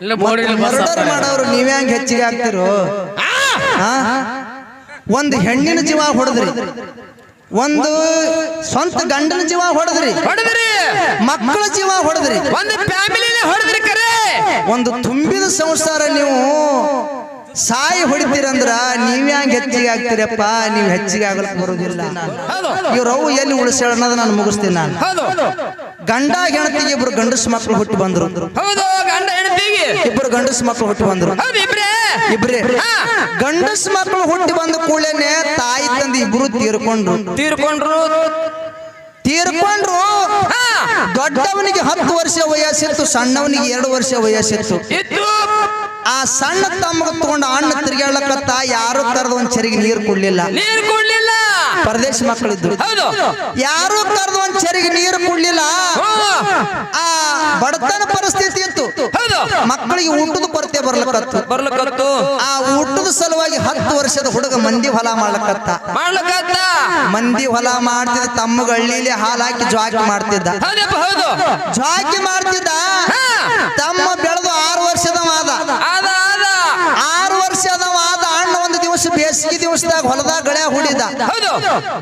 ಇಲ್ಲ ಬೋರ್ಡ್ ಇಲ್ಲ bus murder ಮಾಡೋರು ನೀವೇ ಹಂಗ ಹೆಚ್ಚಿಗೆ ಆಗ್ತಿರೋ? ಒಂದು ಹೆಣ್ಣಿನ ಜೀವ ಹೊಡೆದ್ರಿ. ಒಂದು ಸ್ವಂತ ಗಂಡನ ಜೀವ ಹೊಡೆದ್ರಿ. ಹೊಡೆದ್ರಿ. ಮಕ್ಕಳ ಜೀವ ಹೊಡೆದ್ರಿ. ಒಂದು ಫ್ಯಾಮಿಲಿನೇ ಹೊಡೆದ್ರಿ ಕರೆ. ಒಂದು ತುಂಬಿದ ಸಂಸಾರ ನೀವು ಸಾಯಿ ಹೊಡಿತೀರಂದ್ರ ನೀವ್ ಹಂಗ ಹೆಚ್ಚಿಗೆ ಆಗ್ತೀರಪ್ಪ? ನೀವು ಹೆಚ್ಚಿಗೆ ಆಗಲಕ್ ಬರೋದಿಲ್ಲ. ಹೌದು. ಇವ್ರವು ಎಲ್ಲಿ ಉಳಿಸ್ಯಾಳ ಅನ್ನೋದು ನಾನು ಮುಗಿಸ್ತೀನಿ ನಾನು. ಹೌದು. ಗಂಡ ಹೆಂಡತಿಗೆ ಇಬ್ರು ಗಂಡಸ ಮಕ್ಕಳು ಹುಟ್ಟಿ ಬಂದ್ರು. ಹೌದು ಗಂಡ ಹೆಂಡತಿಗೆ. ಇಬ್ರು ಗಂಡಸ ಮಕ್ಕಳು ಹುಟ್ಟಿ ಬಂದ್ರು. ಇಬ್ರೇ. ಗಂಡಸ ಮಕ್ಕಳು ಹುಟ್ಟಿ ಬಂದ ಕೂಡಲೇನೆ ತಾಯಿ ತಂದೆ ಇಬ್ರು ತೀರ್ಕೊಂಡ್ರು. ತೀರ್ಕೊಂಡ್ರು. ತೀರ್ಕೊಂಡ್ರು. ದೊಡ್ಡವನಿಗೆ ಹತ್ತು ವರ್ಷ ವಯಸ್ಸಿತ್ತು ಸಣ್ಣವನಿಗೆ ಎರಡು ವರ್ಷ ವಯಸ್ಸಿತ್ತು. ಆ ಸಣ್ಣ ತಮ್ಮ ತಗೊಂಡು ಅಣ್ಣ ತಿರ್ಗಾಡ್ಲಕತ್ತ ಯಾರು ತರದ ಒಂದ್ ಚರಿಗೆ ನೀರು ಕೊಡ್ಲಿಲ್ಲ. ನೀರು ಕೊಡ್ಲಿಲ್ಲ. ಪರದೇಶ ಮಕ್ಕಳಿದ್ದು ಹೌದು. ಯಾರು ಕರೆದು ಒಂದ್ ಚರಿಗೆ ನೀರು ಕೊಡ್ಲಿಲ್ಲ. ಆ ಬಡತನ ಪರಿಸ್ಥಿತಿ ಇತ್ತು. ಮಕ್ಕಳಿಗೆ ಊಟದ ಕೊರತೆ ಬರ್ಲಕತ್ತು ಬರ್ಲಕತ್ತು ಆ ಊಟದ ಸಲುವಾಗಿ ಹತ್ತು ವರ್ಷದ ಹುಡುಗ ಮಂದಿ ಹೊಲ ಮಾಡ್ಲಕತ್ತ. ಮಾಡ್ಲಕತ್ತ. ಮಂದಿ ಹೊಲ ಮಾಡ್ತಿದ್ದ ತಮ್ಮ ಹಳ್ಳಿಲಿ ಹಾಲಾಕಿ ಜಾಕಿ ಮಾಡ್ತಿದ್ದ. ಜಾಕಿ ಮಾಡ್ತಿದ್ದ. ತಮ್ಮ ಬೆಳೆದು ಬೇಸಿಗೆ ದಿವಸದಾಗ ಹೊಲದಾಗ ಗಳ್ಯಾ ಹುಡಿದ ಹೌದು.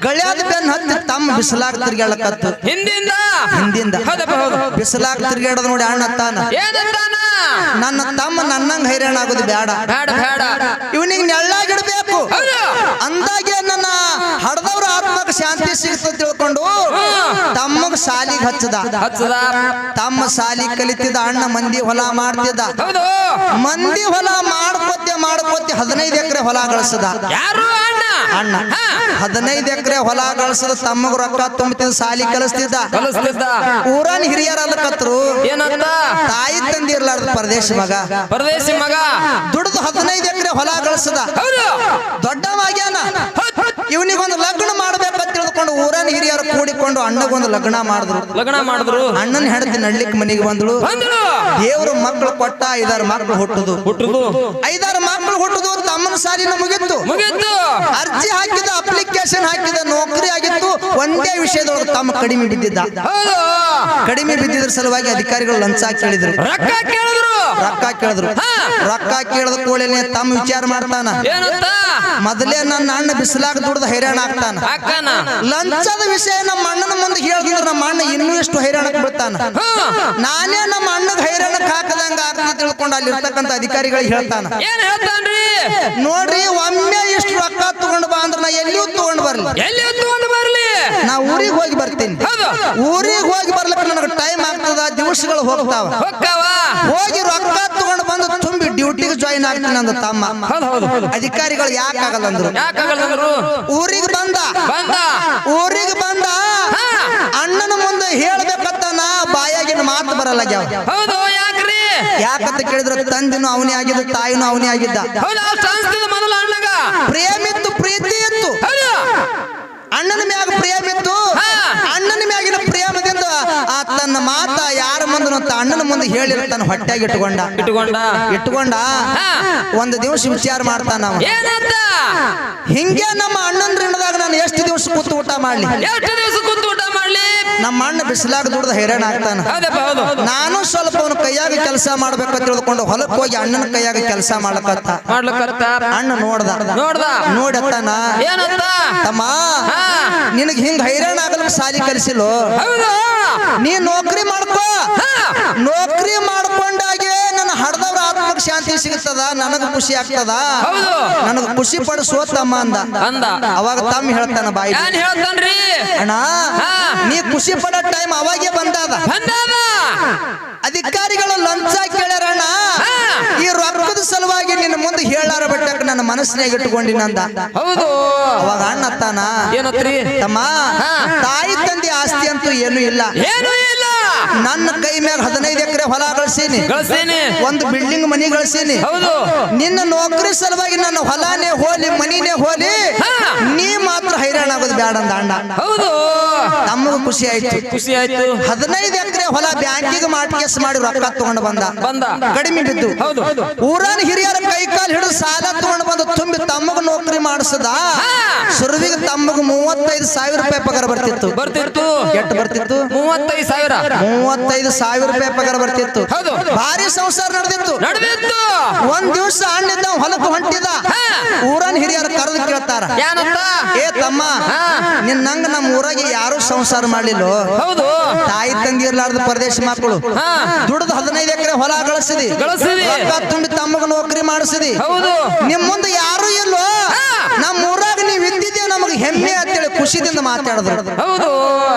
ಗಳ್ಯಾದ ಬೆನ್ ಹತ್ತಿ ತಮ್ಮ ಬಿಸಿಲಾಗ ತಿರ್ಗ್ಯಾಳಕತ್ತು. ಹಿಂದಿಂದ? ಹಿಂದಿಂದ. ಹೌದು ಬಿಸಿಲಾಗ ತಿರ್ಗಾಡದ ನೋಡಿ ಅಣ್ಣ ತಾನ. ನನ್ನ ತಮ್ಮ ನನ್ನಂಗ ಹೈರಾಣ ಆಗೋದು ಬೇಡ ಬೇಡ ಬೇಡ ಇವನಿಗೆ ನೆಳ್ಳಾಗಿಡ್ಬೇಕು ಅಂದಾಗೆ ನನ್ನ ಹಡದವ್ರ ಆತ್ಮಕ್ಕೆ ಶಾಂತಿ ಸಿಗ್ತದೆ ತಿಳ್ಕೊಂಡು ತಮ್ಮಗ ಸಾಲಿಗೆ ಹಚ್ಚದ. ಹಚ್ಚದ. ತಮ್ಮ ಸಾಲಿ ಕಲಿತಿದ ಅಣ್ಣ ಮಂದಿ ಹೊಲ ಮಾಡ್ತಿದ್ದ. ಮಂದಿ ಹೊಲ ಮಾಡ್ಕೋತೆ ಮಾಡ್ಕೋತೆ ಹದಿನೈದು ಎಕರೆ ಹೊಲ ಗಳಿಸದ. ಯಾರು ಅಣ್ಣ? ಅಣ್ಣ. ಹದಿನೈದು ಎಕರೆ ಹೊಲ ಗಳಿಸದ ತಮ್ಮಗ ರೊಕ್ಕ ತುಂಬತಿದ್ದ ಸಾಲಿ ಕಲಿಸ್ತಿದ್ದ. ಕಲಿಸ್ತಿದ್ದ. ಊರನ್ ಹಿರಿಯರ ಅಲ್ಲಕತ್ರು ಏನಂತ ತಾಯಿ ತಂದಿ ಇರ್ಲಾರ್ದ ಪರದೇಶ ಮಗ. ಪರದೇಶಿ ಮಗ. ದುಡ್ದು ಹದಿನೈದು ಎಕರೆ ಹೊಲ ಗಳಿಸದ. ದೊಡ್ಡವಾಗ್ಯಾನ ಇವನಿಗೊಂದು ಲಗ್ನ ಮಾಡ್ಬೇಕಂತ ತಿಳ್ಕೊಂಡು ಊರನ್ ಹಿರಿಯರು ಕೂಡಿಕೊಂಡು ಅಣ್ಣಗೊಂದು ಲಗ್ನ ಮಾಡಿದ್ರು. ಲಗ್ನ ಮಾಡಿದ್ರು. ಅಣ್ಣನ ಹೆಂಡತಿ ನಡ್ಲಿಕ್ ಮನೆಗೆ ಬಂದಳು. ದೇವ್ರ ಮಕ್ಕಳು ಕೊಟ್ಟ ಐದಾರು ಮಕ್ಕಳು ಹುಟ್ಟುದು. ಹುಟ್ಟುದು. ಐದಾರು ಮಕ್ಕಳು ಹುಟ್ಟುದು ತಮ್ಮನ ಸಾಲಿನ ಮುಗಿತ್ತು. ಮುಗಿತ್ತು. ಅರ್ಜಿ ಹಾಕಿದ ಅಪ್ಲಿಕೇಶನ್ ಹಾಕಿದ ನೌಕರಿ ಆಗಿತ್ತು. ಒಂದೇ ವಿಷಯದೊಳಗೆ ತಮ್ಮ ಕಡಿಮೆ ಬಿದ್ದಿದ್ದ. ಕಡಿಮೆ ಬಿದ್ದಿದ್ರ ಸಲುವಾಗಿ ಅಧಿಕಾರಿಗಳು ಲಂಚ ಕೇಳಿದ್ರು. ರೊಕ್ಕ ಕೇಳಿದ್ರು. ರೊಕ್ಕ ಕೇಳಿದ್ರು. ರೊಕ್ಕ ಕೇಳಿದ ಕೂಡಲೇ ತಮ್ಮ ವಿಚಾರ ಮಾಡ್ತಾನ. ಮೊದಲೇ ನನ್ನ ಅಣ್ಣ ಬಿಸಿಲಾಗ ದುಡ್ದು ಹೈರಾಣ ಆಗ್ತಾನ. ಲಂಚದ ವಿಷಯ ನಮ್ಮ ಅಣ್ಣನ ಮುಂದೆ ಹೇಳಿದ್ರೆ ನಮ್ಮ ಅಣ್ಣ ಇನ್ನೂ ಎಷ್ಟು ಹೈರಾಣಕ್ಕೆ ಬಿಡ್ತಾನ? ನಾನೇ ನಮ್ಮ ಅಣ್ಣಗೆ ಹೈರಾಣಕ್ಕೆ ಹಾಕದಂಗ ಆಗ್ತದೆ ತಿಳ್ಕೊಂಡು ಅಲ್ಲಿ ಇರ್ತಕ್ಕಂಥ ಅಧಿಕಾರಿಗಳಿಗೆ ಹೇಳ್ತಾನ. ಏನ್ ಹೇಳ್ತಾನ್ರಿ? ನೋಡ್ರಿ ಒಮ್ಮೆ ಇಷ್ಟು ರೊಕ್ಕ ತಗೊಂಡು ಬಾ ಅಂದ್ರೆ ನಾ ಎಲ್ಲಿಯೂ ತಗೊಂಡು ಬರ್ಲಿ. ತಗೊಂಡು ಬರ್ಲಿ? ನಾ ಊರಿಗೆ ಹೋಗಿ ಬರ್ತೀನಿ. ಊರಿಗೆ ಹೋಗಿ ಬರ್ಲಿಕ್ಕೆ ನನಗೆ ಟೈಮ್ ಆಗ್ತದ ದಿವಸಗಳು ಹೋಗ್ತಾವ? ಹೋಗಿ ರೊಕ್ಕ ಡ್ಯೂಟಿಗೆ ಜಾಯಿನ್ ಆಗ್ತೀನಿ ಅಂದ ತಮ್ಮ. ಅಧಿಕಾರಿಗಳು ಯಾಕೆ ಆಗಲ್ಲ ಅಂದ್ರು? ಯಾಕಾಗಲ್ಲಂದ್ರು ಊರಿಗೆ ಬಂದ. ಊರಿಗೆ ಬಂದ. ಅಣ್ಣನ ಮುಂದೆ ಹೇಳ್ಬೇಕಂತ ನಾ ಬಾಯಾಗಿನ ಮಾತು ಬರಲ್ಲ ಯಾಕಂತ ಕೇಳಿದ್ರೆ ತಂದಿನೂ ಅವನೇ ಆಗಿದ್ದ ತಾಯಿನೂ ಅವನೇ ಆಗಿದ್ದ. ಪ್ರೇಮಿತ್ತು ಪ್ರೀತಿ ಇತ್ತು ಅಣ್ಣನ ಮ್ಯಾಗ ಪ್ರೇಮ ಇತ್ತು ಹಾ. ಅಣ್ಣನ ಮ್ಯಾಗಿನ ಪ್ರೇಮದಿಂದ ಆ ತನ್ನ ಮಾತ ಯಾರ ಮುಂದೆ ಅಣ್ಣನ ಮುಂದೆ ಹೇಳಿರ ತನ್ನ ಹೊಟ್ಟೆಗೆ ಇಟ್ಕೊಂಡ. ಇಟ್ಟುಕೊಂಡ ಇಟ್ಕೊಂಡ? ಹಾ. ಒಂದು ದಿವಸ ವಿಚಾರ ಮಾಡ್ತಾನ ನಾವು ಹಿಂಗೆ ನಮ್ಮ ಅಣ್ಣನ ಋಣದಾಗ ನಾನು ಎಷ್ಟು ದಿವಸ ಕೂತು ಊಟ ಮಾಡ್ಲಿ? ಎಷ್ಟು ದಿವಸ ಕೂತು ನಮ್ಮ ಅಣ್ಣ ಬಿಸಿಲಾಗ ದುಡ್ದು ಹೈರಾಣ ಆಗ್ತಾನ. ನಾನು ಸ್ವಲ್ಪ ಅವನ ಕೈಯಾಗ ಕೆಲಸ ಮಾಡ್ಬೇಕಂತ ತಿಳ್ಕೊಂಡು ಹೊಲಕ್ಕೆ ಹೋಗಿ ಅಣ್ಣನ ಕೈಯಾಗ ಕೆಲಸ ಮಾಡ್ಲಕತ್ತ. ಅಣ್ಣ ನೋಡ್ದ. ನೋಡ್ದ? ನೋಡತ್ತಾನ ತಮ್ಮ. ನಿನಗೆ ಹಿಂಗ್ ಹೈರಾಣ ಆಗಲ್ಲ ಸಾಲಿ ಕಲಿಸಿಲು ನೀನ್ ನೀ ನೌಕರಿ ಮಾಡ್ಕೋ. ನೌಕರಿ ಮಾಡ್ಕೊಂಡಾಗೆ ಶಾಂತಿ ಸಿಗ್ತದ ನನಗ ಖುಷಿ ಆಗ್ತದ. ನನಗ ಖುಷಿ ಪಡಿಸುವ ತಮ್ಮ ಅಂದ. ಅಂದ. ಅವಾಗ ತಮ್ಮ ಹೇಳ್ತಾನ ಬಾಯಿ ಹೇಳ್ತಾನ್ರಿ? ಅಣ್ಣ. ನೀ ಖುಷಿ ಪಡೋ ಟೈಮ್ ಅವಾಗೆ ಬಂದಾದ. ಅಧಿಕಾರಿಗಳು ಲಂಚ ಕೇಳ್ಯಾರಣ್ಣ. ಈ ರೊಕ್ಕದ ಸಲುವಾಗಿ ನಿನ್ನ ಮುಂದೆ ಹೇಳಾರ ಬಿಟ್ಟಕ್ಕೆ ನನ್ನ ಮನಸ್ಸಿನಾಗ ಇಟ್ಕೊಂಡಿನಂದ ಹೌದು. ಅವಾಗ ಅಣ್ಣ ತಾನ ಏನತ್ರಿ? ತಮ್ಮ ತಾಯಿ ತಂದೆ ಆಸ್ತಿ ಅಂತೂ ಏನೂ ಇಲ್ಲ. ಏನು ಇಲ್ಲ. ನನ್ನ ಕೈ ಮ್ಯಾಗ ಹದಿನೈದು ಎಕರೆ ಹೊಲ ಗಳಿಸೀನಿ. ಒಂದು ಬಿಲ್ಡಿಂಗ್ ಮನಿ ಗಳಿಸೀನಿ. ಹೌದು. ನಿನ್ನ ನೌಕರಿ ಸಲುವಾಗಿ ನನ್ನ ಹೊಲಾನೇ ಹೋಲಿ ಮನಿನೇ ಹೋಲಿ. ನೀ ಮಾತ್ರ ಹೈರಾಣ ಆಗೋದು ಬೇಡ ಅಂದ ಅಣ್ಣ. ಹೌದು. ನಮಗೂ ಖುಷಿ ಆಯ್ತು. ಖುಷಿ ಆಯ್ತು. ಹದಿನೈದು ಎಕರೆ ಹೊಲ ಬ್ಯಾಂಕಿಗೆ ಮಾಡಿ ಕೇಸ್ ಮಾಡಿ ರೊಕ್ಕ ತಗೊಂಡು ಬಂದ. ಬಂದ. ಕಡಿಮೆ ಬಿದ್ದು. ಹೌದು. ಹೌದು ಹಿರಿಯರ ಕೈ ಕಾಲು ಹಿಡಿದು ಸಾಲ ತಗೊಂಡು ಬಂದು ತುಂಬಿ ತಮ್ಮಗ ನೌಕರಿ ಮಾಡಿಸದ? ಸುರುವಿಗೆ ತಮ್ಮಗ ಮೂವತ್ತೈದು ಸಾವಿರ ರೂಪಾಯಿ ಪಗಾರ ಬರ್ತಿತ್ತು. ಬರ್ತಿತ್ತು. ಎಷ್ಟು ಬರ್ತಿತ್ತು? ಮೂವತ್ತೈದು ಸಾವಿರ. ಮೂವತ್ತೈದು ಸಾವಿರ ರೂಪಾಯಿ ಪಗಾರ ಬರ್ತಿತ್ತು. ಭಾರಿ ಸಂಸಾರ ನಡೆದಿತ್ತು. ನಡೆದಿತ್ತು. ಒಂದ್ ದಿವ್ಸ ಅಣ್ಣಿದ್ದ ಹೊಲಕ್ಕೆ ಹೊಂಟಿದ ಊರನ್ ಹಿರಿಯರು ಕರೆದು ಕೇಳ್ತಾರ. ಏನಂತ ಏ ತಮ್ಮ. ನಿನ್ನಂಗ ನಮ್ಮ ಊರಾಗೆ ಯಾರು ಸಂಸಾರ ಮಾಡ್ಲಿಲ್ಲ? ಹೌದು. ತಾಯಿ ತಂಗಿ ಇರ್ಲಾರ್ದ ಪರದೇಶ ಮಕ್ಕಳು. ದುಡ್ದು ಹದಿನೈದು ಎಕರೆ ಹೊಲ ಗಳಿಸಿದಿ. ಗಳಿಸಿದಿ. ತುಂಬಿ ತಮ್ಮಗ ನೌಕರಿ ಮಾಡಿಸಿದಿ. ಹೌದು. ನಿಮ್ ಮುಂದೆ ಯಾರು ಇಲ್ಲೋ ನಮ್ಮ ಊರಾಗ ನೀವ್ ಇದ್ದಿದ್ದೆ ನಮಗೆ ಹೆಮ್ಮೆ ಅಂತೇಳಿ ಖುಷಿದಿಂದ ಮಾತಾಡಿದ್ರು. ಹೌದು.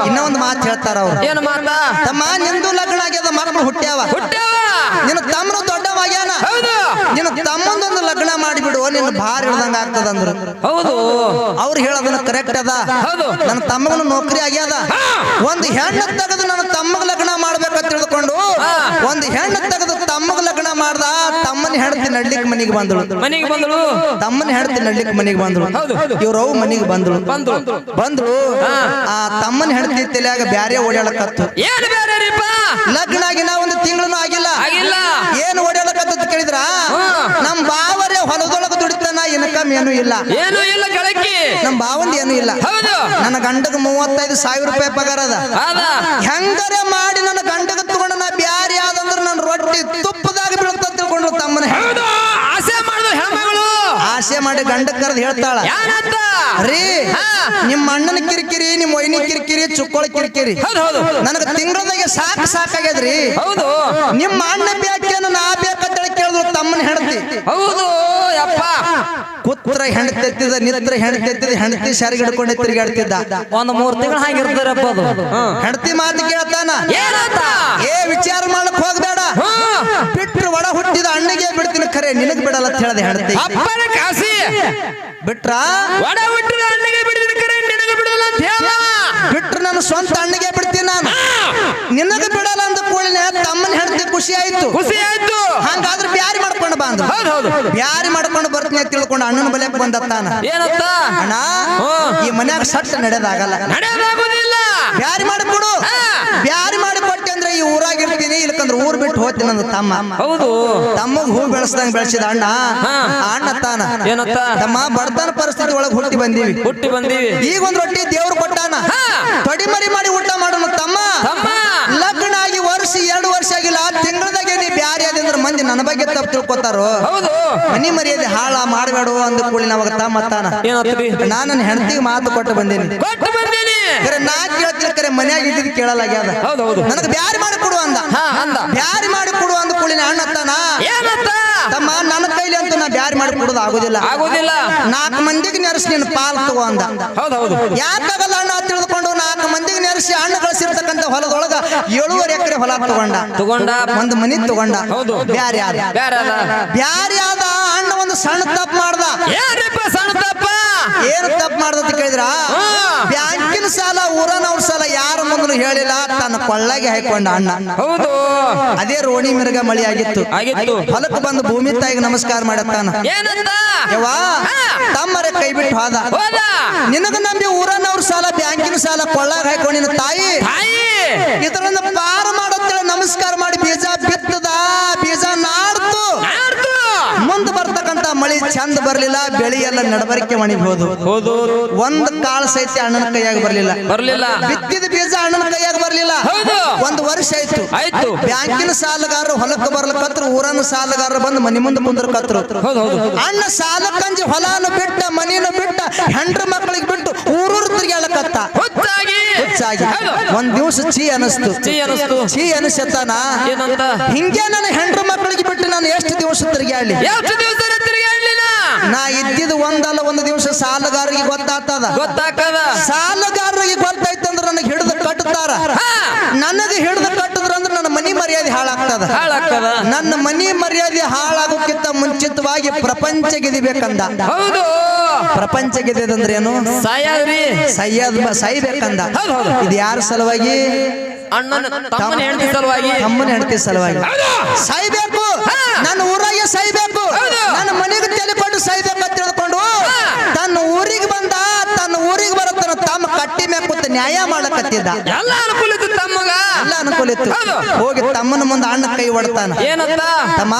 ಇನ್ನ ಒಂದು ಮಾತು ಹೇಳ್ತಾರ ಅವ್ರು. ಏನು ಮಾತ? ತಮ್ಮ ನಿಂದು ಲಗ್ನ ಆಗ್ಯದ ಮಕ್ಕಳು ಹುಟ್ಟ್ಯಾವ? ಹುಟ್ಟ್ಯಾವ. ನಿನ್ನ ತಮ್ಮನ ದೊಡ್ಡವಾಗ್ಯಾನ? ಹೌದು. ನಿನ್ನ ತಮ್ಮಂದೊಂದು ಲಗ್ನ ಮಾಡಿಬಿಡು ನಿನ್ನ ಭಾರ ಹಿಡ್ದಂಗ ಆಗ್ತದ ಅಂದ್ರು ಹೌದು. ಅವ್ರು ಹೇಳೋದನ್ನ ಕರೆಕ್ಟ್ ಅದ. ಹೌದು. ನನ್ನ ತಮ್ಮಗನು ನೌಕರಿ ಆಗ್ಯದ. ಒಂದು ಹೆಣ್ಣು ತೆಗೆದು ನನ್ನ ತಮ್ಮಗ ಲಗ್ನ ಮಾಡ್ಬೇಕಂತ ತಿಳ್ಕೊಂಡು ಒಂದ್ ಹೆಣ್ಣು ತೆಗೆದು ತಮ್ಮಗ ಮಾಡ್ದ ತಮ್ಮನ ಹೆಂಡತಿ ನಡ್ಲಿಕ್ ಮನಿಗೆ ಬಂದಳು. ಮನೆಗೆ ಬಂದಳು? ತಮ್ಮನ ಹೆಂಡತಿ ನಡ್ಲಿಕ್ ಮನಿಗೆ ಬಂದಳು. ಇವ್ರವ್ ಮನಿಗೆ ಬಂದಳು. ಬಂದ್ರು ಬಂದಳು. ಆ ತಮ್ಮನ ಹೆಂಡತಿ ತಲೆಯಾಗ ಬ್ಯಾರೆ ಓಡಾಡಕತ್ತು ಏನು ಬೇರೆ ರೀಪ ಲಗ್ನ ಆಗಿನ ಒಂದು ತಿಂಗಳು ಆಗಿಲ್ಲ. ಆಗಿಲ್ಲ. ಏನ್ ಓಡಾಡಕತ್ತ ಕೇಳಿದ್ರ. ನಮ್ ಬಾವರೆ ಹೊಲದೊಳಗ ದುಡಿತಾನ ಇನ್ಕಮ್ ಏನು ಇಲ್ಲ. ಏನು ಇಲ್ಲ ಗಳಕ್ಕಿ ನಮ್ ಬಾವಂದ ಏನು ಇಲ್ಲ. ಹೌದು. ನನ್ನ ಗಂಡಗ ಮೂವತ್ತೈದು ಸಾವಿರ ರೂಪಾಯಿ ಪಗಾರ ಅದ. ಅದ ಹೆಂಗರೆ ಮಾಡಿ ನನ್ನ ಗಂಡಗ ತಗೊಂಡ ನಾ ಬ್ಯಾರಿ ಆದಂದ್ರ ನನ್ನ ರೊಟ್ಟಿ ತುಪ್ಪದಾಗ ಬೀಳ್ತ ತಿಳ್ಕೊಂಡು ತಮ್ಮನ ಹೆ- ಹೌದು ಆಸೆ ಮಾಡಿದ್ರು ಹೆಣ್ಮಗಳು ಆಸೆ ಮಾಡಿ ಗಂಡ ಕರೆದು ಹೇಳ್ತಾಳ. ರೀ. ನಿಮ್ಮ ಅಣ್ಣನ ಕಿರಿಕಿರಿ ನಿಮ್ಮ ಒಯ್ನಿ ಕಿರಿಕಿರಿ ಚುಕ್ಕೋಳ ಕಿರಿಕಿರಿ. ನನಗ ತಿಂಗಳದಾಗೆ ಸಾಕು ಸಾಕಾಗ್ಯದ್ರಿ. ಹೌದು. ನಿಮ್ಮ ಅಣ್ಣ ಬೇಕೇನು ನಾ ಬೇಕಂತೇಳಿ ಕೇಳಿದ್ರು ತಮ್ಮನ ಹೆಂಡತಿ. ಹೌದು ಯಪ್ಪ. ಕುತ್ರ ಹೆಂಡತಿ ಎತ್ತಿದ ನಿತ್ರ ಹೆಂಡತಿ ಎತ್ತಿದ ಹೆಂಡತಿ ಶಾರಿಗೆ ಹಿಡ್ಕೊಂಡೆ ತಿರುಗಾಡ್ತಿದ್ದ. ಒಂದ್ ಮೂರ್ ತಿಂಗಳು ಹಾಗಿರ್ತಾರಪ್ಪ ಅದು. ಹೆಂಡತಿ ಮಾತು ಕೇಳ್ತಾನ. ಏ ವಿಚಾರ ಮಾಡಕ್ ಹೋಗ್ಬೇಡ. ಒಡ ಹುಟ್ಟಿದ ಅಣ್ಣಿಗೆ ಬಿಡ್ತೀನಿ ಖರೆ ನಿನಗ್ ಬಿಡಲ್ಲ ಅಂತ ಹೇಳದೆ ಹೇಳ್ತೀನಿ ಅಪ್ಪನ ಕಾಸಿ. ಬಿಟ್ರ? ಒಡ ಹುಟ್ಟಿದ ಅಣ್ಣಿಗೆ ಬಿಡ್ತೀನಿ ಕರೆ ನಿನಗೆ ಬಿಡಲ್ಲ ಅಂತ ಹೇಳ. ಬಿಟ್ರು ನನ್ನ ಸ್ವಂತ ಅಣ್ಣಿಗೆ ಬಿಡ್ತೀನಿ ನಾನು. ನಿನಗ ಬಿಡಲ್ಲ ಅಂತ ಕೂಡಲೇ ತಮ್ಮನ ಹೆಂಡತಿ ಖುಷಿ ಆಯ್ತು. ಖುಷಿ ಆಯ್ತು. ಹಂಗಾದ್ರೆ ಬ್ಯಾರಿ ಮಾಡ್ಕೊಂಡು ಬಾ ಹೌದು ಹೌದು. ಬ್ಯಾರಿ ಮಾಡ್ಕೊಂಡು ಬರ್ತೀನಿ ಅಂತ ತಿಳ್ಕೊಂಡು ಅಣ್ಣನ ಬಲೆಕ್ ಬಂದತ್ತಾನ ಏನತ್ತ? ಅಣ್ಣ ಈ ಮನ್ಯಾಗ ಸಟ್ ನಡೆದಾಗಲ್ಲ. ನಡೆಯೋದಾಗುದಿಲ್ಲ. ಬ್ಯಾರಿ ಮಾಡಿಕೊಡು ಹಾ. ಬ್ಯಾರಿ ಮಾಡಿ ಕೊಟ್ಟೆ ಅಂದ್ರೆ ಈ ಊರಾಗ ಇರ್ತೀನಿ ಇಲ್ಲಕಂದ್ರೆ ಬಿಟ್ಟು ತಮ್ಮ. ಹೌದು. ತಮ್ಮಗ್ ಹೂ ಬೆಳೆಸ್ದಂಗ್ ಬೆಳೆಸಿದ ಅಣ್ಣ. ಹಾ. ಅಣ್ಣ ತಾನ. ಏನಂತ ತಮ್ಮ ಬಡತನ ಪರಿಸ್ಥಿತಿ ಒಳಗೆ ಹುಟ್ಟಿ ಬಂದೀವಿ. ಹುಟ್ಟಿ ಬಂದೀವಿ. ಈಗ ಒಂದ್ ರೊಟ್ಟಿ ದೇವ್ರು ಕೊಟ್ಟಾನ ಹಾ. ತೊಡಿ ಮರಿ ಮಾಡಿ ಊಟ ಮಾಡೋಣ ತಮ್ಮ. ತಮ್ಮ. ಲಗ್ನ ಆಗಿ ವರ್ಷ ಎರಡು ವರ್ಷ ಆಗಿಲ್ಲ. ತಿಂಗಳದಾಗೆ ನೀ ಬ್ಯಾರಿ ಅದಂದ್ರ ಮಂದಿ ನನ್ನ ಬಗ್ಗೆ ತಪ್ಪು ತಿಳ್ಕೊತಾರೋ? ಹೌದು. ಮನಿ ಮರ್ಯಾದೆ ಹಾಳ ಮಾಡಬೇಡ ಅಂದ ಕೂಡಲಿ ನಾವಾಗ ತಮ್ಮ ತಾನ. ನಾನು ನನ್ನ ಹೆಂಡತಿಗೆ ಮಾತು ಕೊಟ್ಟು ಬಂದೇನಿ. ಕೊಟ್ಟು ಬಂದೀನಿ. ಕರೆ ನಾ ಕೇಳ್ತಿಲ್ಲ ಕರೆ ಮನ್ಯಾಗ ಇದ್ದಿದ್ದು ಕೇಳಲಾಗ್ಯದ. ಹೌದು ಹೌದು. ನನಗೆ ಬ್ಯಾರಿ ಮಾಡಿ ಕೊಡು ಅಂದ. ಹಾ ಅಂದ. ಬ್ಯಾರಿ ಮಾಡಿ ಕೊಡು ಅಂದ ಕುಳಿನ ಅಣ್ಣ ತಾನ ಏನಂತ ತಮ್ಮ ನನ್ನ ಕೈಲಿ ಅಂತ ನಾ ಬ್ಯಾರಿ ಮಾಡಿ ಕೊಡೋದು ಆಗುದಿಲ್ಲ. ಆಗೋದಿಲ್ಲ. ನಾಲ್ಕು ಮಂದಿಗೆ ನೆರೆಸಿ ನೀನು ಪಾಲ್ ತಗೋ ಅಂದ. ಹೌದು ಹೌದು. ಯಾಕಾಗಲ್ಲ ಅಣ್ಣ ತಿಳಿದುಕೊಂಡು ನಾಲ್ಕು ಮಂದಿಗೆ ನೆರೆಸಿ ಹಣ್ಣು ಗಳಿಸಿರ್ತಕ್ಕಂಥ ಹೊಲದೊಳಗ ಏಳುವರೆ ಎಕರೆ ಹೊಲ ತಗೊಂಡ. ತಗೊಂಡ. ಒಂದು ಮನಿ ತಗೊಂಡ. ಹೌದು. ಬ್ಯಾರಿ ಆದ ಬ್ಯಾರೆ ಆದ ಬ್ಯಾರಿ ಆದ ಅಣ್ಣ ಒಂದು ಸಣ್ಣ ತಪ್ಪು ಮಾಡ್ದ. ಏನ್ರಿಪ್ಪ ಸಣ್ಣ ಏನು ತಪ್ಪು ಮಾಡ್ದಂತ ಕೇಳಿದ್ರ? ಬ್ಯಾಂಕಿನ ಸಾಲ ಊರನವ್ರ ಸಾಲ ಯಾರ ಮೊದಲು ಹೇಳಿಲ್ಲ. ತನ್ನ ಕೊಳ್ಳಾಗೆ ಹಾಕೊಂಡ ಅಣ್ಣ. ಹೌದು. ಅದೇ ರೋಣಿ ಮಿರ್ಗ ಮಳಿ ಆಗಿತ್ತು. ಆಗಿತ್ತು. ಹೊಲಕ್ಕೆ ಬಂದು ಭೂಮಿ ತಾಯಿಗೆ ನಮಸ್ಕಾರ ಮಾಡತ್ತಾನ. ಏನಂತ? ಯವ್ವಾ ತಮ್ಮರೆ ಕೈ ಬಿಟ್ಟು ಹೋದ. ನಿನಗ ನಂಬಿ ಊರನವ್ರ ಸಾಲ ಬ್ಯಾಂಕಿನ ಸಾಲ ಕೊಳ್ಳಾಗ ಚಂದ ಬರ್ಲಿಲ್ಲ ಬೆಳಿ ಎಲ್ಲ ನಡಬರಿಕೆ ಮಣಿಬಹುದು ಹೌದು. ಒಂದ್ ಕಾಳ ಸಹಿತ ಅಣ್ಣನ ಕೈಯಾಗ ಬರ್ಲಿಲ್ಲ. ಬರ್ಲಿಲ್ಲ. ಬಿತ್ತಿದ ಬೀಜ ಅಣ್ಣನ ಕೈಯಾಗ ಬರ್ಲಿಲ್ಲ. ಹೌದು. ಒಂದ್ ವರ್ಷ ಆಯ್ತು. ಆಯ್ತು. ಬ್ಯಾಂಕಿನ ಸಾಲಗಾರರು ಹೊಲಕ್ಕೆ ಬರ್ಲಕತ್ರ ಊರನ ಸಾಲಗಾರರು ಬಂದು ಮನಿ ಮುಂದೆ ಮುಂದ್ರ ಕತ್ರ. ಹೌದು ಅಣ್ಣ ಸಾಲ ಕಂಜಿ ಹೊಲಾನು ಬಿಟ್ಟ ಮನೇನು ಬಿಟ್ಟ ಹೆಂಡ್ರ ಮಕ್ಕಳಿಗೆ ಬಿಟ್ಟು ಊರೂರು ತಿರ್ಗಾಳಕತ್ತ ಹುಚ್ಚಾಗಿ. ಒಂದ್ ದಿವಸ ಚೀ ಅನಸ್ತು. ಚೀ ಅನಿಸ್ತು. ಚೀ ಅನಿಸತ್ತಾನ ಹಿಂಗೆ ನನ್ನ ಹೆಂಡ್ರ ಮಕ್ಕಳಿಗೆ ಬಿಟ್ಟು ನಾನು ಎಷ್ಟು ದಿವಸ ತಿರುಗಾಡ್ಲಿ ಎಷ್ಟು ದಿವಸ? ನಾ ಇದ್ದಿದ್ದು ಒಂದಲ್ಲ ಒಂದು ದಿವಸ ಸಾಲಗಾರರಿಗೆ ಗೊತ್ತಾಗ್ತದ. ಗೊತ್ತಾಗ್ತದ. ಸಾಲಗಾರರಿಗೆ ಗೊತ್ತಾಯ್ತಂದ್ರ ನನಗೆ ಹಿಡಿದು ಕಟ್ಟುತ್ತಾರ. ನನಗೆ ಹಿಡಿದು ಕಟ್ಟಿದ್ರ ಅಂದ್ರೆ ನನ್ನ ಮನಿ ಮರ್ಯಾದೆ ಹಾಳಾಗ್ತದ. ಹಾಳಾಗ್ತದ. ನನ್ನ ಮನಿ ಮರ್ಯಾದೆ ಹಾಳಾಗೋಕ್ಕಿಂತ ಮುಂಚಿತವಾಗಿ ಪ್ರಪಂಚ ಗೆದಿಬೇಕಂದ ಹೌದು. ಪ್ರಪಂಚ ಗೆದಿದಂದ್ರೆ ಏನು ಸಾಯ್ರಿ ಸೈಯದ್ ಸಾಯ್ಬೇಕಂದ. ಇದು ಯಾರ ಸಲುವಾಗಿ? ಅಣ್ಣನ ತಮ್ಮನ ಹೆಂಡತಿ ಸಲುವಾಗಿ. ತಮ್ಮನ ಹೆಂಡತಿ ಸಲುವಾಗಿ. ಸಾಯ್ಬೇಕು. ನನ್ನ ಊರಾಗೆ ಸಾಯ್ಬೇಕು ಸಾಯ್ಬೇಕು ಅಂತ ತಿಳ್ಕೊಂಡು ತನ್ನ ಊರಿಗೆ ಬಂದ ತನ್ನ ಊರಿಗೆ ಬರತ್ತನ ಕಟ್ಟಿ ಎಲ್ಲ ಅನುಕೂಲ ನ್ಯಾಯ ತಮ್ಮಗ. ಎಲ್ಲ ಅನುಕೂಲ ಇತ್ತು ಹೌದು. ಹೋಗಿ ತಮ್ಮನ ಮುಂದೆ ಅಣ್ಣ ಕೈ ಹೊಡ್ತಾನ. ಏನಂತ? ತಮ್ಮ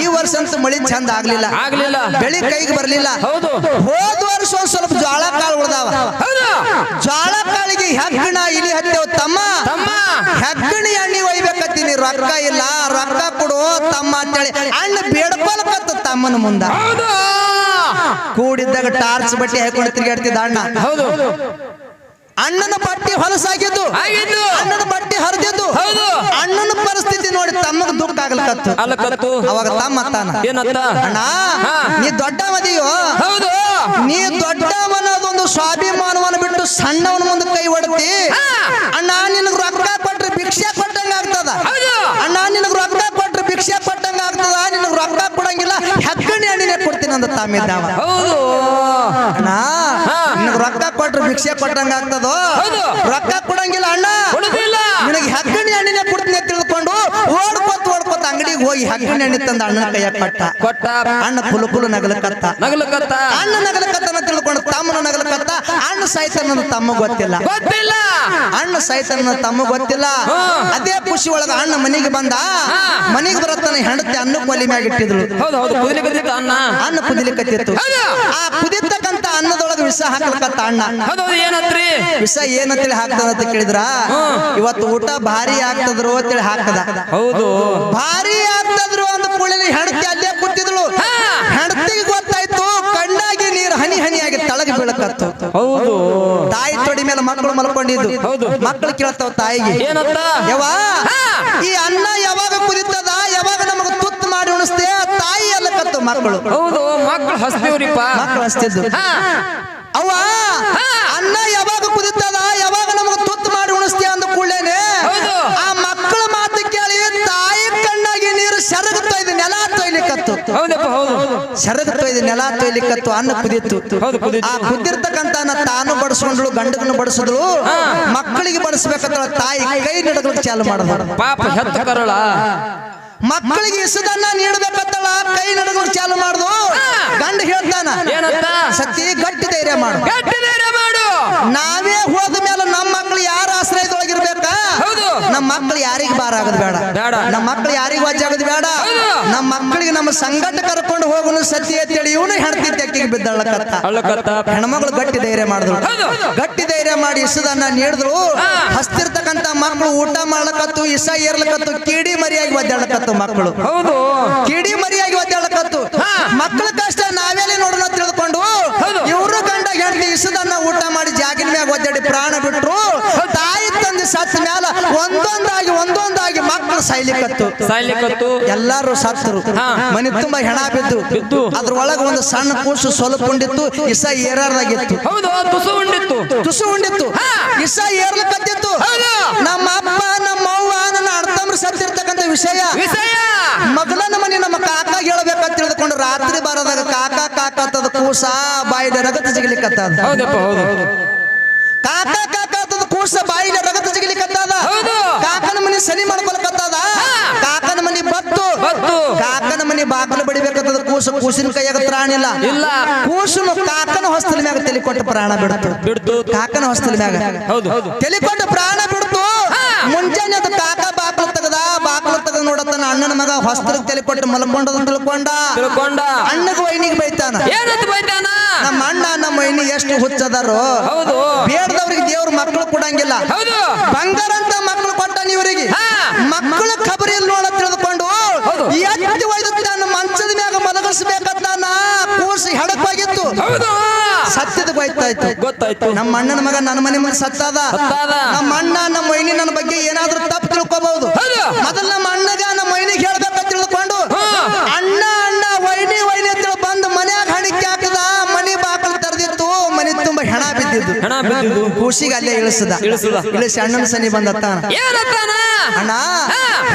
ಈ ವರ್ಷ ಅಂತೂ ಮಳಿ ಚಂದ ಆಗ್ಲಿಲ್ಲ. ಆಗ್ಲಿಲ್ಲ. ಬೆಳಿ ಕೈಗೆ ಬರಲಿಲ್ಲ. ಹೌದು. ಹೋದ ವರ್ಷ ಒಂದ್ ಸ್ವಲ್ಪ ಜ್ವಾಳ ಕಾಳು ಉಳ್ದಾವ. ಹೌದು. ಜ್ವಾಳ ಕಾಳಿಗೆ ಹೆಗ್ಗಣ ಇಲಿ ಹತ್ತೇವ್. ತಮ್ಮ ತಮ್ಮ. ಹೆಗ್ಗಣಿ ಎಣ್ಣಿ ಒಯ್ಬೇಕತ್ತೀನಿ. ರೊಕ್ಕ ಇಲ್ಲ. ರೊಕ್ಕ ಕೊಡು ತಮ್ಮ ಅಂತೇಳಿ. ಅಣ್ಣ ಬೇಡ್ಕೊಳಕತ್ತ ತಮ್ಮನ ಮುಂದ. ಕೂಡಿದ್ದಾಗ ಟಾರ್ಚ್ ಬಟ್ಟೆ ಹಾಕೊಂಡು ತಿರುಗಾಡ್ತಿದ್ದ ಅಣ್ಣ. ಹೌದು. ಅಣ್ಣನ ಬಟ್ಟೆ ಹೊಲಸಾಗಿದ್ದು ಅಣ್ಣನ ಬಟ್ಟೆ ಹರಿದಿದ್ದು. ಹೌದು. ಅಣ್ಣನ ಪರಿಸ್ಥಿತಿ ನೋಡಿ ತಮ್ಮಗ ದುಃಖ ಆಗ್ಲಕತ್ತು. ಅಲ್ಲ ಕತ್ತು. ಅವಾಗ ತಮ್ಮ ಅಣ್ಣ. ನೀ ದೊಡ್ಡವದಿಯೋ? ಹೌದು. ನೀ ದೊಡ್ಡವನದೊಂದು ಸ್ವಾಭಿಮಾನವನ್ನ ಬಿಟ್ಟು ಸಣ್ಣವನ ಮುಂದೆ ಕೈ ಹೊಡ್ತಿ ಹಾ. ಅಣ್ಣ ನಿನಗ್ ರೊಕ್ಕ ಕೊಟ್ರೆ ಭಿಕ್ಷೆ ಕೊಟ್ಟಂಗ ಆಗ್ತದ ಹೌದು ಅಣ್ಣ ನಿನಗ್ ರೊಕ್ಕ ಕೊಟ್ರೆ ಭಿಕ್ಷೆ ಕೊಟ್ಟಂಗ ಆಗ್ತದ ನಿನಗ್ ರೊಕ್ಕ ಕೊಡಂಗಿಲ್ಲ ಹೆಗ್ಗಣಿ ಹಣ್ಣಿನೇ ತಾಮಿದ್ದಾವ ಹೌದು. ಅಣ್ಣ ರೊಕ್ಕ ಕೊಟ್ರೆ ಭಿಕ್ಷೆ ಕೊಟ್ಟಂಗ ಆಗ್ತದೋ? ಹೌದು. ರೊಕ್ಕ ಕೊಡಂಗಿಲ್ಲ ಅಣ್ಣ ಕೊಡುದಿಲ್ಲ ನಿನಗೆ ಹೆಗ್ಗಣಿ ಹಣ್ಣಿನೇ ಕೊಡ್ತೀನಿ ಅಂತ ತಿಳ್ಕೊಂಡು ಓಡ್ಕೋತ ಹೋಗಿ ಹೆಗ್ಗಣಿ ಎಣ್ಣೆ ತಂದ ಅಣ್ಣನ ಕೈಯ ಕೊಟ್ಟ. ಕೊಟ್ಟ. ಅಣ್ಣ ಕುಲು ಕುಲು ನಗಲಕತ್ತ ನಗಲಕತ್ತ ಅಣ್ಣ ನಗಲಕತ್ತನ ತಿಳ್ಕೊಂಡು ತಮ್ಮನ ನಗಲಕತ್ತ ಅಣ್ಣ ಸಾಯ್ತಾನ ತಮ್ಮ ಗೊತ್ತಿಲ್ಲ. ಗೊತ್ತಿಲ್ಲ. ಅಣ್ಣ ಸಾಯ್ತಾನ ತಮ್ಮ ಗೊತ್ತಿಲ್ಲ. ಅದೇ ಖುಷಿ ಒಳಗ ಅಣ್ಣ ಮನೆಗೆ ಬಂದ. ಮನೆಗೆ ಬರತ್ತಾನ ಹೆಂಡತಿ ಅನ್ನ ಕೊಲಿ ಮ್ಯಾಗ ಇಟ್ಟಿದ್ರು ಹೌದು ಹೌದು. ಕುದಿಲಿಕತ್ತಿತ್ತ ಅನ್ನ ಅನ್ನ ಕುದಿಲಿ ಕತ್ತಿತ್ತು. ಆ ಕುದಿತಕ್ಕಂತ ಅನ್ನದೊಳಗ ವಿಷ ಹಾಕ್ಲಕತ್ತ ಅಣ್ಣ. ಹೌದು ಏನತ್ರಿ? ವಿಷ ಏನತ್ತಿ ಹಾಕ್ತದ ಅಂತ ಕೇಳಿದ್ರ? ಇವತ್ತು ಊಟ ಭಾರಿ ಆಗ್ತದ್ರು ಅಂತೇಳಿ ಹಾಕದ. ಹೌದು. ಭಾರಿ ಆಗ್ತದ್ರು ಅಂದ ಕೂಡಲೇ ಹೆಂಡತಿ ಅಲ್ಲೇ ಕೂತಿದ್ಳು ಹಾ. ಹೆಂಡತಿಗೆ ಗೊತ್ತಾಯ್ತು ಕಣ್ಣಾಗಿ ನೀರು ಹನಿ ಹನಿಯಾಗಿ ತಳಗ ಬೀಳಕತ್ತು. ಹೌದು. ತಾಯಿ ತೊಡಿ ಮೇಲೆ ಮಕ್ಕಳು ಮಲ್ಕೊಂಡಿದ್ದು. ಹೌದು. ಮಕ್ಕಳು ಕೇಳ್ತಾವ ತಾಯಿಗೆ. ಏನಂತ? ಯವ್ವ? ಹಾ. ಈ ಅನ್ನ ಯಾವಾಗ ಕುದಿತದ ಯಾವಾಗ ನಮಗ ತುತ್ತು ಮಾಡಿ ಉಣಿಸ್ತೇ ತಾಯಿ ಅಲ್ಲಕತ್ತು ಮಕ್ಕಳು ಹೌದು ಮಕ್ಕಳು ಹಸ್ತೀವ್ರಿಪ್ಪ. ಮಕ್ಕಳು ಹಸ್ತಿದ್ದು. ಹಾ. ಅನ್ನ ಯಾವಾಗ ನೆಲ ತೊಯ್ಲಿಕ್ಕತ್ತು ಹೌದಪ್ಪ ಹೌದು. ಸೆರಗ ತೊಯ್ದು ನೆಲ ತೊಯ್ಲಿಕ್ಕತ್ತು ಅನ್ನ ಕುದಿತ್ತು. ಹೌದು. ಆ ಕುದ್ದಿರ್ತಕ್ಕಂತ ತಾನು ಬಡಿಸ್ಕೊಂಡ್ಳು ಗಂಡನ್ನು ಬಡಿಸಿದ್ರು ಮಕ್ಕಳಿಗೆ ಬಡಿಸ್ಬೇಕಂತ ತಾಯಿ ಕೈ ನಡೆದ್ರು ಚಾಲು ಮಾಡಿದ್ರು ಪಾಪ ಹೆತ್ತ ಕರಳ. ಮಕ್ಕಳಿಗೆ ಇಸದನ್ನ ನೀಡಬೇಕತ್ತಳ ಕೈ ನಡೆದ್ರು ಚಾಲು ಮಾಡುದು. ಗಂಡ ಹೇಳ್ತಾನ ಸತಿ ಗಟ್ಟಿ ಧೈರ್ಯ ಮಾಡು. ಗಟ್ಟಿ ಧೈರ್ಯ ಮಾಡು. ನಾವೇ ಹೋದ ಮೇಲೆ ನಮ್ಮ ಮಕ್ಕಳು ಯಾರ ಆಶ್ರಯದೊಳಗಿರ್ಬೇಕಾ. ನಮ್ಮ ಮಕ್ಕಳು ಯಾರಿಗ ಬಾರ ಆಗೋದು ಬೇಡ? ಬೇಡ. ನಮ್ಮ ಮಕ್ಕಳು ಯಾರಿಗ ವಾಜ ಆಗೋದು ಬೇಡ. ನಮ್ಮ ಮಕ್ಕಳಿಗೆ ನಮ್ಮ ಸಂಗಟ ಕರ್ಕೊಂಡು ಹೋಗುನು ಸತಿ ಅಂತೇಳಿ ಇವನು ಹೆಣ್ತಿ ತೆಕ್ಕಿಗೆ ಬಿದ್ದಳ ಅಳ್ಳಕತ್ತ ಹೆಣ್ಮಗಳು ಗಟ್ಟಿ ಧೈರ್ಯ ಮಾಡಿದ್ರು. ಗಟ್ಟಿ ಧೈರ್ಯ ಮಾಡಿ ಇಸದನ್ನ ನೀಡಿದ್ರು. ಹಸ್ತಿರ್ತಕ್ಕಂತ ಮಕ್ಕಳು ಊಟ ಮಾಡ್ಲಕತ್ತು ಇಸ ಏರ್ಲಕತ್ತು ಕಿಡಿ ಮರಿಯಾಗಿ ಒದ್ದಾಡಕತ್ತು ಮಕ್ಕಳು. ಹೌದು. ಕಿಡಿ ಮರಿಯಾಗಿ ಒದ್ದಾಡಕತ್ತು. ಮಕ್ಕಳ ಕಷ್ಟ ನಾವೇಲೆ ನೋಡೋಣ ತಿಳ್ಕೊಂಡು ಹೌದು. ಇವರು ಗಂಡ ಹೆಂಡತಿ ಇಸದನ್ನ ಊಟ ಮಾಡಿ ಜಾಗಿನ ಮ್ಯಾಗ ಒದ್ದಾಡಿ ಪ್ರಾಣ ಬಿಟ್ರು ತಾಯಿ ತಂದೆ ಸತ್ತ ಮ್ಯಾಲ ಒಂದೊಂದಾಗಿ ಸಾಯ್ಲಿಕ್ಕತ್ತು ಸಾಯ್ಲಿಕತ್ತು ಎಲ್ಲಾರು ಸತ್ತರು ಮನೆ ತುಂಬಾ ಹೆಣ ಬಿದ್ದು. ಬಿದ್ದು. ಅದ್ರೊಳಗ ಒಂದು ಸಣ್ಣ ಕೂಸು ಸ್ವಲ್ಪ ಉಂಡಿತ್ತು ಇಸ ಏರಾರ್ದಾಗಿತ್ತು ಹೌದು ತುಸು ಉಂಡಿತ್ತು. ತುಸು ಉಂಡಿತ್ತು. ಇಸ ಏರ್ಲಕತ್ತಿತ್ತು. ನಮ್ಮ ಅಪ್ಪ ನಮ್ಮ ಅವ್ವ ನನ್ನ ಅರ್ಥಮ್ರ ಸತ್ತಿರ್ತಕ್ಕಂಥ ವಿಷಯ. ಮಗಲನ ಮನೆ ನಮ್ಮ ಕಾಕ ಹೇಳ್ಬೇಕಂತ ತಿಳಿದುಕೊಂಡು ರಾತ್ರಿ ಬರೋದಾಗ ಕಾಕ ಕಾಕ ಅಂತದ ಕೂಸ ಬಾಯಿದ ರಗತ ಜಿಗಲಿಕತ್ತದ. ಹೌದಪ್ಪ ಹೌದು. ಕಾಕ ಕಾಕ ಅಂತದ ಕೂಸ ಬಾಯಿಲೆ ರಗತ ಜಿಗಲಿಕತ್ತದ ಹೌದು. ಕಾಕನ ಮನೆ ಸನಿ ಮಾಡ್ಕೊಳಕತ್ತದ ಕಾಕನ ಮನೆ ಬತ್ತು ಬತ್ತು. ಕಾಕನ ಮನೆ ಬಾಕಲು ಬಡಿಬೇಕಂತದ ಕೂಸು ಕೂಸಿನ ಕೈಯಾಗ ಪ್ರಾಣ ಇಲ್ಲ. ಕೂಸುನು ಕಾಕನ ಹೊಸ್ತಲ ಮ್ಯಾಗ ತಲೆ ಕೊಟ್ಟ ಪ್ರಾಣ ಬಿಡ್ತು. ಬಿಡ್ತು. ಕಾಕನ ಹೊಸ್ತಲ ಮ್ಯಾಗ. ಹೌದು. ಹೌದು. ತಲೆ ಕೊಟ್ಟು ಪ್ರಾಣ ಬಿಡ್ತು. ಮುಂಚೆನೆ ಅದು ಕಾಕ ಬಾಕಲ ತೆಗದ ಬಾಕಲ ತೆಗೆದು ನೋಡತ್ತಾನ ಅಣ್ಣನ ಮಗ ಹೊಸ್ತಲ ತಲೆ ಕೊಟ್ಟು ಮಲ್ಕೊಂಡದ ತಿಳ್ಕೊಂಡ. ತಿಳ್ಕೊಂಡ. ಅಣ್ಣಗ ವೈನಿಗೆ ಬೈತಾನ. ಏನಂತ ಬೈತಾನ? ನಮ್ಮ ಅಣ್ಣ ನಮ್ಮ ವೈನಿ ಎಷ್ಟು ಹುಚ್ಚದಾರೋ. ಹೌದು. ಬೇಡದವ್ರಿಗೆ ದೇವ್ರ ಮಕ್ಕಳು ಕೊಡಂಗಿಲ್ಲ. ಹೌದು. ಬಂಗಾರ ಅಂತ ಮಕ್ಕಳು ಕೊಟ್ಟಾನ ಇವರಿಗೆ. ಮಕ್ಕಳ ಖಬರಿ ಇಲ್ಲ ನೋಡ ತಿಳಿದುಕೊಂಡು ಹೌದು. ಎತ್ತಿ ಒಯ್ದು ತನ್ನ ಮಂಚದ ಮ್ಯಾಗ ಮಲಗಿಸ್ಬೇಕಂತಾನ ಕೂಸಿ ಹಡಕಾಗಿತ್ತು ಹೌದು? ಸತ್ಯದ ಗೊತ್ತಾಯ್ತು. ಗೊತ್ತಾಯ್ತು. ನಮ್ಮ ಅಣ್ಣನ ಮಗ ನನ್ನ ಮನೆ ಮನೆ ಸತ್ತಾದ. ನಮ್ಮ ಅಣ್ಣ ನಮ್ಮ ಮೈನಿ ನನ್ನ ಬಗ್ಗೆ ಏನಾದ್ರೂ ತಪ್ಪು ತಿಳ್ಕೊಬಹುದು. ಹೌದು. ಮೊದಲು ನಮ್ಮ ಅಣ್ಣಗ ನಮ್ಮ ಮೈನಿಗೆ ಹೇಳ್ಬೇಕಂತ ತಿಳ್ಕೊಂಡು. ಅಣ್ಣ ಅಣ್ಣ ವೈನಿ ವೈನಿ ಅಂತ ಬಂದು ಮನ್ಯಾಗ ಹಣಿಕೆ ಹಾಕದ ಮನಿ ಬಾಕಲ್ ತರದಿತ್ತು ಮನೆ ತುಂಬಾ ಹೆಣ ಬಿದ್ದಿದ್ದು. ಕೂಸಿಗೆ ಅಲ್ಲೇ ಇಳಿಸದ. ಇಳಿಸಿ ಅಣ್ಣನ ಸನಿ ಬಂದತ್ತ ಅಣ್ಣ.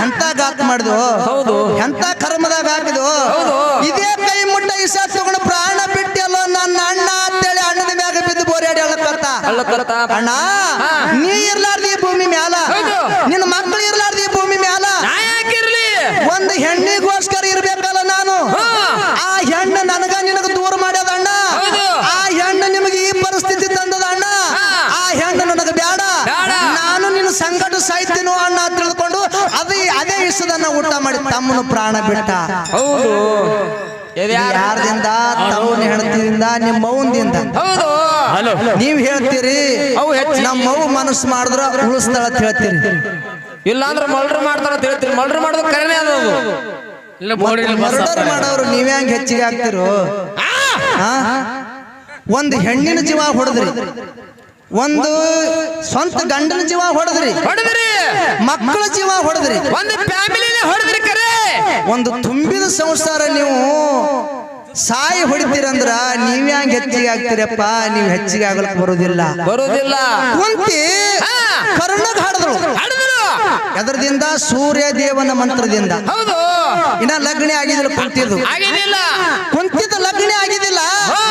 ಎಂತ ಗಾತ್ ಮಾಡಿದ್ವು ಹೌದು. ಎಂತ ಕರ್ಮದಾಗ ಹಾಕಿದ್ವು ಅಣ್ಣ ನೀ ಇರ್ಲಾರ್ದಿ ಭೂಮಿ ಮ್ಯಾಲ. ನಿನ್ನ ಮಕ್ಕಳು ಇರ್ಲಾರ್ದಿ ಭೂಮಿ ಮ್ಯಾಲ. ಒಂದು ಹೆಣ್ಣಿಗೋಸ್ಕರ ಇರ್ಬೇಕಲ್ಲ ನಾನು. ಆ ಹೆಣ್ಣು ನನಗ ನಿನಗ ದೂರ ಮಾಡ್ಯದ ಅಣ್ಣ. ಆ ಹೆಣ್ಣು ನಿಮಗೆ ಈ ಪರಿಸ್ಥಿತಿ ತಂದದ ಅಣ್ಣ. ಆ ಹೆಣ್ಣು ನನಗ ಬೇಡ ನಾನು ನಿನ್ನ ಸಂಕಟ ಸಾಯ್ತೀನೋ ಅಣ್ಣ ತಿಳ್ಕೊಂಡು ಅದೇ ಅದೇ ಇಷ್ಟದನ್ನ ಊಟ ಮಾಡಿ ತಮ್ಮನ ಪ್ರಾಣ ಬಿಟ್ಟ. ಹೌದು. ಯಾರದಿಂದ? ತಮ್ಮನ ಹೆಂಡತಿಯಿಂದ ನಿಮ್ಮ ಹೌದು. ನೀವ್ ಹೇಳ್ತೀರಿ ಅವು ಹೆಚ್ಚು. ನಮ್ಮ ಅವು ಮನಸ್ಸು ಮಾಡಿದ್ರ ಉಳಿಸ್ತಾಳ ಅಂತ ಹೇಳ್ತೀರಿ. ಇಲ್ಲ ಅಂದ್ರೆ ಮಲ್ಡ್ರ್ ಮಾಡ್ತಾರ ಅಂತ ಹೇಳ್ತೀರಿ. ಮಲ್ಡ್ರ್ ಮಾಡೋದು ಕರೆನೇ ಅದು. ಇಲ್ಲ ಮಾಡೋರು ನೀವ್ ಹೆಂಗ್ ಹೆಚ್ಚಿಗೆ ಆಗ್ತಿರೋ? ಆ! ಆ? ಒಂದು ಹೆಣ್ಣಿನ ಜೀವ ಹೊಡೆದ್ರಿ. ಒಂದು ಸ್ವಂತ ಗಂಡನ ಜೀವ ಹೊಡೆದ್ರಿ. ಹೊಡೆದ್ರಿ. ಮಕ್ಕಳ ಜೀವ ಹೊಡೆದ್ರಿ. ಒಂದು ಫ್ಯಾಮಿಲಿನೇ ಹೊಡೆದ್ರಿ ಕರೆ. ಒಂದು ತುಂಬಿದ ಸಂಸಾರ ನೀವು ಸಾಯಿ ಹೊಡಿತೀರಂದ್ರ ನೀವ್ ಹೆಂಗ್ ಹೆಚ್ಚಿಗೆ ಆಗ್ತೀರಪ್ಪ? ನೀವ್ ಹೆಚ್ಚಿಗೆ ಆಗ್ಲಕ್ ಬರೋದಿಲ್ಲ. ಬರೋದಿಲ್ಲ. ಕುಂತಿ ಕರುಣಗ್ ಹಾಡಿದ್ರು. ಅದರದಿಂದ ಸೂರ್ಯ ದೇವನ ಮಂತ್ರದಿಂದ. ಹೌದು. ಇನ್ನ ಲಗ್ನ ಆಗಿದ್ರು ಕುಂತಿದ್ದು. ಕುಂತಿದ್ದು ಲಗ್ನ ಆಗಿದ್ದಿಲ್ಲ ಹಾ.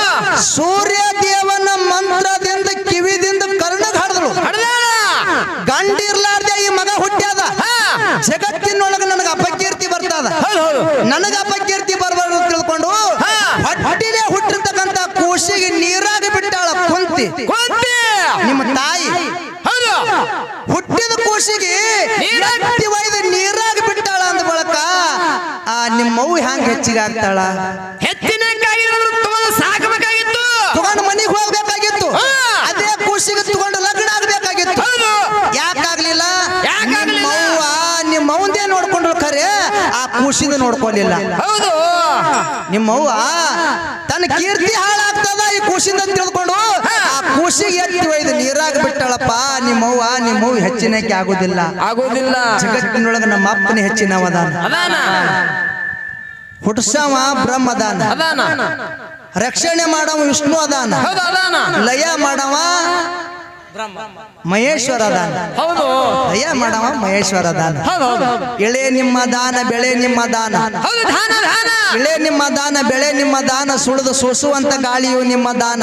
ಸೂರ್ಯ ದೇವನ ಮಂತ್ರದಿಂದ ಕಿವಿದಿಂದ ಕರ್ಣಗ್ ಹಾಡಿದ್ರು ಹಡ್ದಾಳ ಗಂಡ ಇರ್ಲಾರ್ದೆ ಈ ಮಗ ಹುಟ್ಟ್ಯಾದ ಹಾ. ಜಗತ್ತಿನೊಳಗ ನನಗ ಅಪಕೀರ್ತಿ ಬರ್ತದ ಹೌದು ಹೌದು ನನಗ ಅಪಕೀರ್ತಿ ಬರಬಾರ್ದು ಅಂತ ತಿಳ್ಕೊಂಡು ಹಾ. ಹೊಟ್ಟಿನೇ ಹುಟ್ಟಿರ್ತಕ್ಕಂತ ಕೂಸಿಗೆ ನೀರಾಗ ಬಿಟ್ಟಾಳ ಕುಂತಿ ಕೊಂತಿ ನಿಮ್ಮ ತಾಯಿ ಹೌದು ಹುಟ್ಟಿದ ಕೂಸಿಗೆ ನೀರಾಗ- ಎತ್ತಿ ಒಯ್ದು ನೀರಾಗ ಬಿಟ್ಟಾಳ ಅಂದ ಬಳಕ ಆ ಆಗ್ತಾಳ ಹೆಚ್ಚಿನ ತಗೊಂಡು ಸಾಕಬೇಕಾಗಿತ್ತು ತಗೊಂಡು ಮನಿಗೆ ಹೋಗ್ಬೇಕಾಗಿತ್ತು. ಅದೇ ಕೂಸಿಗೆ ತಗೊಂಡು ಲಗ್ನ ಆಗ್ಬೇಕಾಗಿತ್ತು. ಯಾಕಾಗ್ಲಿಲ್ಲ? ನಿಮ್ಮವ್ವ ನಿಮ್ಮ ಅವಂದೇ ನೋಡ್ಕೊಂಡ್ರು ಖರೆ. ಆ ಖುಷಿನ ನೋಡ್ಕೊಲಿಲ್ಲ ಹೌದು. ನಿಮ್ಮವ್ವ ತನ್ನ ಕೀರ್ತಿ ಹಾಳಾಗ್ತದ ಈ ಖುಷಿಯಿಂದ ತಿಳ್ಕೊಂಡು ಆ ಖುಷಿಗೆ ಎತ್ತಿ ಒಯ್ದು ನೀರಾಗ ಬಿಟ್ಟಳಪ್ಪ. ನಿಮ್ಮವ್ವ ನಿಮ್ಮವ್ವ ಹೆಚ್ಚಿನಕ್ಕೆ ಆಗುದಿಲ್ಲ. ಆಗೋದಿಲ್ಲ. ಜಗತ್ತಿನೊಳಗ ನಮ್ಮ ಅಪ್ಪನ ಹೆಚ್ಚಿನವದಾನ. ಹುಟ್ಸವ ಬ್ರಹ್ಮ ಅದಾನ. ಅದಾನ ರಕ್ಷಣೆ ಮಾಡವ ವಿಷ್ಣು ಅದಾನ. ಲಯ ಮಾಡವ ಮಹೇಶ್ವರ ದಾನ. ಹೌದು. ಅಯ್ಯ ಮಾಡವ ಮಹೇಶ್ವರ ದಾನ. ಎಳೆ ನಿಮ್ಮ ದಾನ ಬೆಳೆ ನಿಮ್ಮ ದಾನ. ಎಳೆ ನಿಮ್ಮ ದಾನ ಬೆಳೆ ನಿಮ್ಮ ದಾನ ಸುಳಿದು ಸೋಸುವಂತ ಗಾಳಿಯು ನಿಮ್ಮ ದಾನ.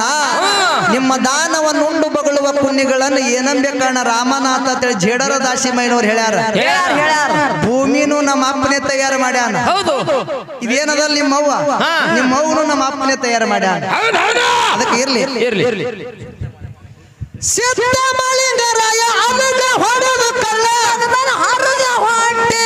ನಿಮ್ಮ ದಾನವನ್ನು ಉಂಡು ಬಗಳುವ ಪುಣ್ಯಗಳನ್ನು ಏನಂಬೆ ಕಾರಣ ರಾಮನಾಥ ಅಂತೇಳಿ ಜೇಡರ ದಾಸಿ ಮೈನವ್ರು ಹೇಳ್ಯಾರ. ಭೂಮಿನೂ ನಮ್ಮ ಅಪ್ಪನೇ ತಯಾರು ಮಾಡ್ಯಾನ. ಹೌದು. ಇದೇನದಲ್ಲ ನಿಮ್ಮವ್ವ. ನಿಮ್ಮವ್ವನು ನಮ್ಮ ಅಪ್ಪನೇ ತಯಾರು ಮಾಡ್ಯಾನ. ಅದಕ್ಕೆ ಇರ್ಲಿ ಇರ್ಲಿ. ಸಿದ್ಧ ಮಳಿಂಗರಾಯ ಅಮಗ ಹೊಡೆದು ಕಳ್ಳ. ಹರದ ಹೊಟ್ಟೆ